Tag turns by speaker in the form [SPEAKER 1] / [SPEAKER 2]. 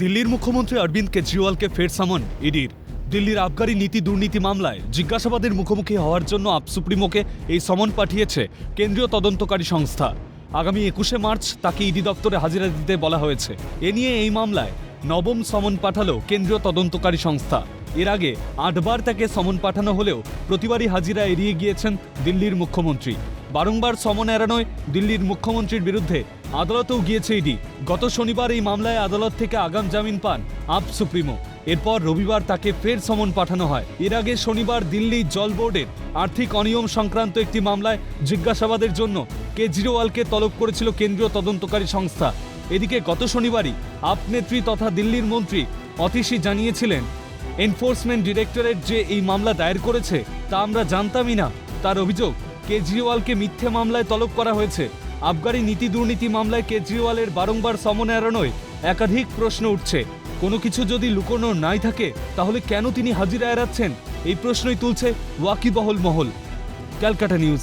[SPEAKER 1] দিল্লির মুখ্যমন্ত্রী অরবিন্দ কেজরিওয়ালকে ফের সামন ইডির। দিল্লির আবগারি নীতি দুর্নীতি মামলায় জিজ্ঞাসাবাদের মুখোমুখি হওয়ার জন্য আপ সুপ্রিমোকে এই সমন পাঠিয়েছে কেন্দ্রীয় তদন্তকারী সংস্থা। আগামী একুশে মার্চ তাকে ইডি দপ্তরে হাজিরা দিতে বলা হয়েছে। এ নিয়ে এই মামলায় নবম সমন পাঠালো কেন্দ্রীয় তদন্তকারী সংস্থা। এর আগে আটবার তাকে সমন পাঠানো হলেও প্রতিবারই হাজিরা এড়িয়ে গিয়েছেন দিল্লির মুখ্যমন্ত্রী। বারংবার সমন এড়ানোয় দিল্লির মুখ্যমন্ত্রীর বিরুদ্ধে আদালতেও গিয়েছে ইডি। গত শনিবার এই মামলায় আদালত থেকে আগাম জামিন পান আপ সুপ্রিমো। এরপর রবিবার তাকে ফের সমন পাঠানো হয়। এর আগে শনিবার দিল্লি জল বোর্ডের আর্থিক অনিয়ম সংক্রান্ত একটি মামলায় জিজ্ঞাসাবাদের জন্য কেজরিওয়ালকে তলব করেছিল কেন্দ্রীয় তদন্তকারী সংস্থা। এদিকে গত শনিবারই আপ নেত্রী তথা দিল্লির মন্ত্রী অতিশী জানিয়েছিলেন, এনফোর্সমেন্ট ডিরেক্টরেট যে এই মামলা দায়ের করেছে তা আমরা জানতামই না। তার অভিযোগ, কেজরিওয়ালকে মিথ্যে মামলায় তলব করা হয়েছে। আবগারি নীতি দুর্নীতি মামলায় কেজরিওয়ালের বারংবার সমন এড়ানোয় একাধিক প্রশ্ন উঠছে। কোনো কিছু যদি লুকোনো নাই থাকে, তাহলে কেন তিনি হাজিরা এড়াচ্ছেন? এই প্রশ্নই তুলছে ওয়াকিবহল মহল। Calcutta news.